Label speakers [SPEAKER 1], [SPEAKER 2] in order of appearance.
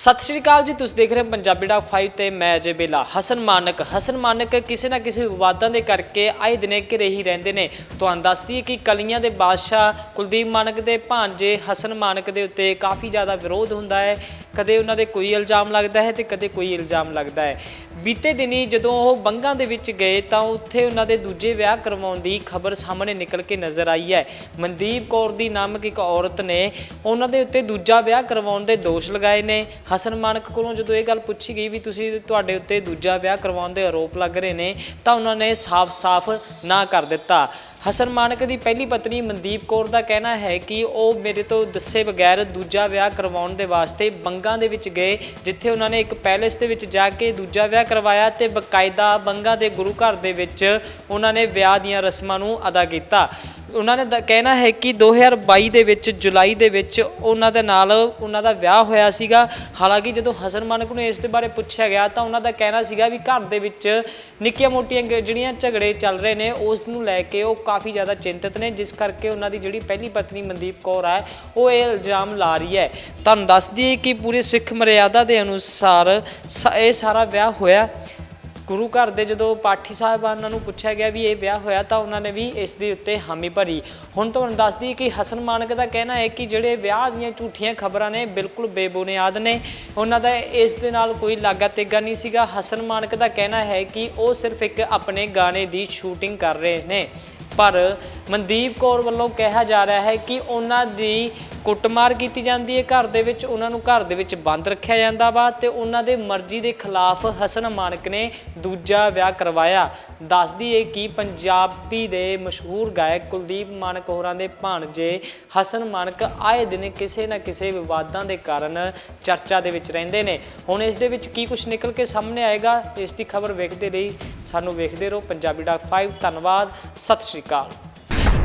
[SPEAKER 1] ਸਤਿ ਸ਼੍ਰੀ ਅਕਾਲ ਜੀ, ਤੁਸੀਂ ਦੇਖ ਰਹੇ ਹੋ ਪੰਜਾਬੀ ਡਾਕ 5 ਤੇ ਮੈਂ ਅਜੇ ਬੇਲਾ, ਹਸਨ ਮਾਨਕ। ਹਸਨ ਮਾਨਕ ਕਿਸੇ ਨਾ ਕਿਸੇ ਵਿਵਾਦਾਂ ਦੇ ਕਰਕੇ ਆਏ ਦਿਨੇ ਘਿਰੇ ਹੀ ਰਹਿੰਦੇ ਨੇ। ਤੁਹਾਨੂੰ ਦੱਸਦੀ ਹੈ ਕਿ ਕਲੀਆਂ ਦੇ ਬਾਦਸ਼ਾਹ ਕੁਲਦੀਪ ਮਾਨਕ ਦੇ ਭਾਂਜੇ ਹਸਨ ਮਾਨਕ ਦੇ ਉੱਤੇ ਕਾਫੀ ਜ਼ਿਆਦਾ ਵਿਰੋਧ ਹੁੰਦਾ ਹੈ। ਕਦੇ ਉਹਨਾਂ ਦੇ ਕੋਈ ਇਲਜ਼ਾਮ ਲੱਗਦਾ ਹੈ ਤੇ ਕਦੇ ਕੋਈ ਇਲਜ਼ਾਮ ਲੱਗਦਾ ਹੈ। ਬੀਤੇ ਦਿਨੀ ਜਦੋਂ ਉਹ ਬੰਗਾਂ ਦੇ ਵਿੱਚ ਗਏ ਤਾਂ ਉੱਥੇ ਉਹਨਾਂ ਦੇ ਦੂਜੇ ਵਿਆਹ ਕਰਵਾਉਣ ਦੀ ਖਬਰ ਸਾਹਮਣੇ ਨਿਕਲ ਕੇ ਨਜ਼ਰ ਆਈ ਹੈ। ਮਨਦੀਪ ਕੌਰ ਦੀ ਨਾਮਕ ਇੱਕ ਔਰਤ ਨੇ ਉਹਨਾਂ ਦੇ ਉੱਤੇ ਦੂਜਾ ਵਿਆਹ ਕਰਵਾਉਣ ਦੇ ਦੋਸ਼ ਲਗਾਏ ਨੇ। ਹਸਨ ਮਾਨਕ ਕੋਲੋਂ ਜਦੋਂ ਇਹ ਗੱਲ ਪੁੱਛੀ ਗਈ ਵੀ ਤੁਸੀਂ ਤੁਹਾਡੇ ਉੱਤੇ ਦੂਜਾ ਵਿਆਹ ਕਰਵਾਉਣ ਦੇ ਆਰੋਪ ਲੱਗ ਰਹੇ ਨੇ, ਤਾਂ ਉਹਨਾਂ ਨੇ ਸਾਫ਼-ਸਾਫ਼ ਨਾ ਕਰ ਦਿੱਤਾ। ਹਸਨ ਮਾਨਕ ਦੀ ਪਹਿਲੀ ਪਤਨੀ ਮਨਦੀਪ ਕੌਰ ਦਾ ਕਹਿਣਾ ਹੈ ਕਿ ਉਹ ਮੇਰੇ ਤੋਂ ਦੱਸੇ ਬਗੈਰ ਦੂਜਾ ਵਿਆਹ ਕਰਵਾਉਣ ਦੇ ਵਾਸਤੇ ਬੰਗਾਂ ਦੇ ਵਿੱਚ ਗਏ, ਜਿੱਥੇ ਉਹਨਾਂ ਨੇ ਇੱਕ ਪੈਲੇਸ ਦੇ ਵਿੱਚ ਜਾ ਕੇ ਦੂਜਾ ਵਿਆਹ ਕਰਵਾਇਆ ਤੇ ਬਕਾਇਦਾ ਬੰਗਾ ਦੇ ਗੁਰੂ ਘਰ ਦੇ ਵਿੱਚ ਉਹਨਾਂ ਨੇ ਵਿਆਹ ਦੀਆਂ ਰਸਮਾਂ ਨੂੰ ਅਦਾ ਕੀਤਾ। ਉਹਨਾਂ ਨੇ ਦਾ- ਕਹਿਣਾ ਹੈ ਕਿ 2022 ਦੇ ਵਿੱਚ, ਜੁਲਾਈ ਦੇ ਵਿੱਚ ਉਹਨਾਂ ਦੇ ਨਾਲ ਉਹਨਾਂ ਦਾ ਵਿਆਹ ਹੋਇਆ ਸੀਗਾ। ਹਾਲਾਂਕਿ ਜਦੋਂ ਹਸਨ ਮਾਨਕ ਨੂੰ ਇਸ ਦੇ ਬਾਰੇ ਪੁੱਛਿਆ ਗਿਆ ਤਾਂ ਉਹਨਾਂ ਦਾ ਕਹਿਣਾ ਸੀਗਾ ਵੀ ਘਰ ਦੇ ਵਿੱਚ ਨਿੱਕੀਆਂ ਮੋਟੀਆਂ ਗ- ਜਿਹੜੀਆਂ ਝਗੜੇ ਚੱਲ ਰਹੇ ਨੇ, ਉਸ ਨੂੰ ਲੈ ਕੇ ਉਹ ਕਾਫੀ ਜ਼ਿਆਦਾ ਚਿੰਤਤ ਨੇ, ਜਿਸ ਕਰਕੇ ਉਹਨਾਂ ਦੀ ਜਿਹੜੀ ਪਹਿਲੀ ਪਤਨੀ ਮਨਦੀਪ ਕੌਰ ਹੈ ਉਹ ਇਹ ਇਲਜ਼ਾਮ ਲਾ ਰਹੀ ਹੈ। ਤੁਹਾਨੂੰ ਦੱਸ ਦਈਏ ਕਿ ਪੂਰੇ ਸਿੱਖ ਮਰਿਆਦਾ ਦੇ ਅਨੁਸਾਰ ਸ- ਇਹ ਸਾਰਾ ਵਿਆਹ ਹੋਇਆ। ਗੁਰੂ ਘਰ ਦੇ ਜਦੋਂ ਪਾਠੀ ਸਾਹਿਬਾਨਾਂ ਨੂੰ ਪੁੱਛਿਆ ਗਿਆ ਵੀ ਇਹ ਵਿਆਹ ਹੋਇਆ ਤਾਂ ਉਹਨਾਂ ਨੇ ਵੀ ਇਸ ਦੇ ਉੱਤੇ ਹਾਮੀ ਭਰੀ। ਹੁਣ ਤੁਹਾਨੂੰ ਦੱਸਦੀ ਕਿ ਹਸਨ ਮਾਨਕ ਦਾ ਕਹਿਣਾ ਹੈ ਕਿ ਜਿਹੜੇ ਵਿਆਹ ਦੀਆਂ ਝੂਠੀਆਂ ਖਬਰਾਂ ਨੇ, ਬਿਲਕੁਲ ਬੇਬੁਨਿਆਦ ਨੇ। ਉਹਨਾਂ ਦਾ ਇਸ ਦੇ ਨਾਲ ਕੋਈ ਲਾਗਾ ਤੇਗਾ ਨਹੀਂ ਸੀਗਾ। ਹਸਨ ਮਾਨਕ ਦਾ ਕਹਿਣਾ ਹੈ ਕਿ ਉਹ ਸਿਰਫ ਇੱਕ ਆਪਣੇ ਗਾਣੇ ਦੀ ਸ਼ੂਟਿੰਗ ਕਰ ਰਹੇ ਨੇ। ਪਰ ਮਨਦੀਪ ਕੌਰ ਵੱਲੋਂ ਕਿਹਾ ਜਾ ਰਿਹਾ ਹੈ ਕਿ ਉਹਨਾਂ ਦੀ ਕੁੱਟਮਾਰ ਕੀਤੀ ਜਾਂਦੀ ਹੈ। ਘਰ ਦੇ ਵਿੱਚ ਉਹਨਾਂ ਨੂੰ ਘਰ ਦੇ ਵਿੱਚ ਬੰਦ ਰੱਖਿਆ ਜਾਂਦਾ ਵਾ ਤੇ ਉਹਨਾਂ ਦੇ ਮਰਜ਼ੀ ਦੇ ਖਿਲਾਫ ਹਸਨ ਮਾਨਕ ਨੇ ਦੂਜਾ ਵਿਆਹ ਕਰਵਾਇਆ। ਦੱਸਦੀ ਹੈ ਕਿ ਪੰਜਾਬੀ ਦੇ ਮਸ਼ਹੂਰ ਗਾਇਕ ਕੁਲਦੀਪ ਮਾਨਕ ਹੋਰਾਂ ਦੇ ਭਾਣਜੇ ਹਸਨ ਮਾਨਕ ਆਏ ਦਿਨ ਕਿਸੇ ਨਾ ਕਿਸੇ ਵਿਵਾਦਾਂ ਦੇ ਕਾਰਨ ਚਰਚਾ ਦੇ ਵਿੱਚ ਰਹਿੰਦੇ ਨੇ। ਹੁਣ ਇਸ ਦੇ ਵਿੱਚ ਕੀ ਕੁਝ ਨਿਕਲ ਕੇ ਸਾਹਮਣੇ ਆਏਗਾ, ਇਸ ਦੀ ਖਬਰ ਵੇਖਦੇ ਰਹੀ, ਸਾਨੂੰ ਵੇਖਦੇ ਰਹੋ। ਪੰਜਾਬੀ ਡਾਕ 5 ਧੰਨਵਾਦ, ਸਤਿ ਸ਼੍ਰੀ ਅਕਾਲ।